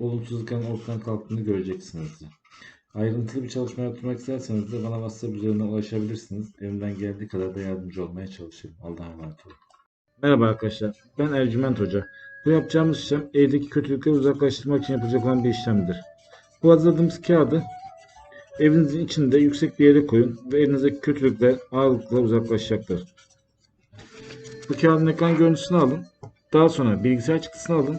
olumsuzlukların ortadan kalktığını göreceksiniz. Ayrıntılı bir çalışma yaptırmak isterseniz de bana WhatsApp üzerinden ulaşabilirsiniz. Elimden geldiği kadar da yardımcı olmaya çalışırım. Allah'a emanet olun. Merhaba arkadaşlar. Ben Ercüment Hoca. Bu yapacağımız işlem evdeki kötülükleri uzaklaştırmak için yapılacak olan bir işlemdir. Bu hazırladığımız kağıdı evinizin içinde yüksek bir yere koyun ve elinizdeki kötülükler, ağırlıklar uzaklaşacaktır. Bu kağıdın ekran görüntüsünü alın. Daha sonra bilgisayar çıktısını alın.